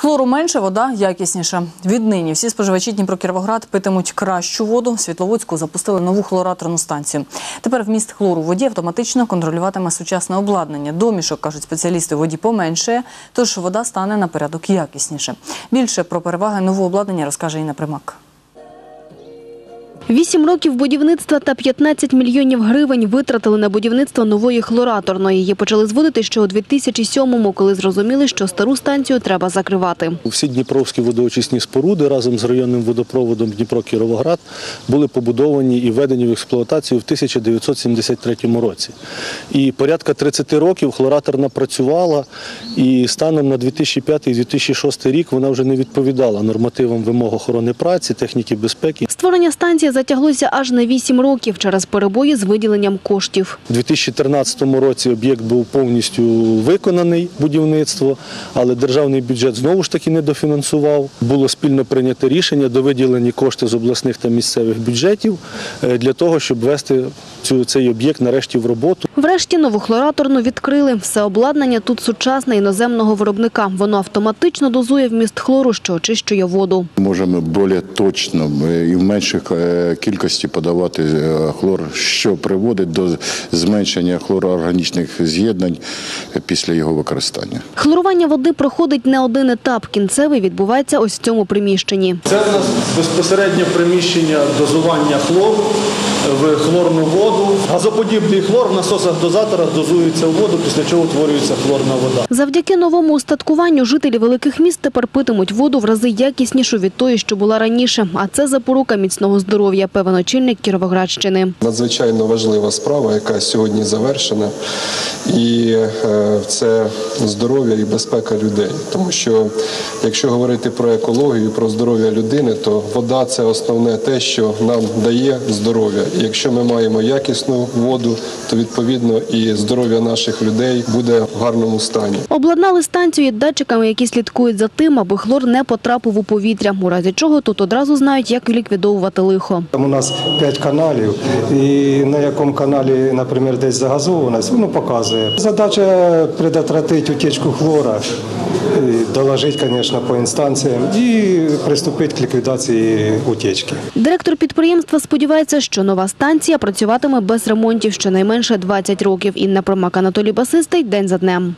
Хлору менше, вода якісніша. Віднині всі споживачі Дніпро-Кіровоград питимуть кращу воду. Світловодську запустили нову хлораторну станцію. Тепер вміст хлору в воді автоматично контролюватиме сучасне обладнання. Домішок, кажуть спеціалісти, воді поменшає, тож вода стане на порядок якісніше. Більше про переваги нового обладнання розкаже Інна Примак. Вісім років будівництва та 15 мільйонів гривень витратили на будівництво нової хлораторної. Її почали зводити ще у 2007-му, коли зрозуміли, що стару станцію треба закривати. Всі дніпровські водоочисні споруди разом з районним водопроводом Дніпро-Кіровоград були побудовані і введені в експлуатацію в 1973 році. І порядка 30 років хлораторна працювала, і станом на 2005-2006 рік вона вже не відповідала нормативам вимог охорони праці, техніки безпеки. Створення станції затяглося аж на вісім років через перебої з виділенням коштів. У 2013 році об'єкт був повністю виконаний будівництво, але державний бюджет знову ж таки не дофінансував. Було спільно прийнято рішення до виділені кошти з обласних та місцевих бюджетів е, для того, щоб ввести цю, цей об'єкт нарешті в роботу. Врешті нову хлораторну відкрили. Все обладнання тут сучасне іноземного виробника. Воно автоматично дозує вміст хлору, що очищує воду. Можемо більш точно е, і в менших е, кількості подавати е, хлор, що приводить до зменшення хлороорганічних з'єднань після його використання. Хлорування води проходить не один етап. Кінцевий відбувається ось в цьому приміщенні. Це в нас безпосередньо приміщення дозування хлору в хлорну воду. Газоподібний хлор в насосах дозатора дозується в воду, після чого утворюється хлорна вода. Завдяки новому устаткуванню жителі великих міст тепер питимуть воду в рази якіснішу від тої, що була раніше. А це запорука міцного здоров'я, певен очільник Кіровоградщини. Надзвичайно важлива справа, яка сьогодні завершена, і е, це здоров'я і безпека людей. Тому що якщо говорити про екологію, про здоров'я людини, то вода це основне те, що нам дає здоров'я. І якщо ми маємо якісну воду, то відповідно і здоров'я наших людей буде в гарному стані. Обладнали станцію датчиками, які слідкують за тим, аби хлор не потрапив у повітря, у разі чого тут одразу знають, як ліквідовувати лихо. Там у нас п'ять каналів, і на якому каналі, наприклад, десь загазованість, воно показує. Задача предотвратити утечку хлора, доложити, звісно, по інстанціям і приступити к ліквідації утечки. Директор підприємства сподівається, що нова станція працюватиме без ремонтів щонайменше 20 років. Інна Промак, Анатолій Басистий. День за днем.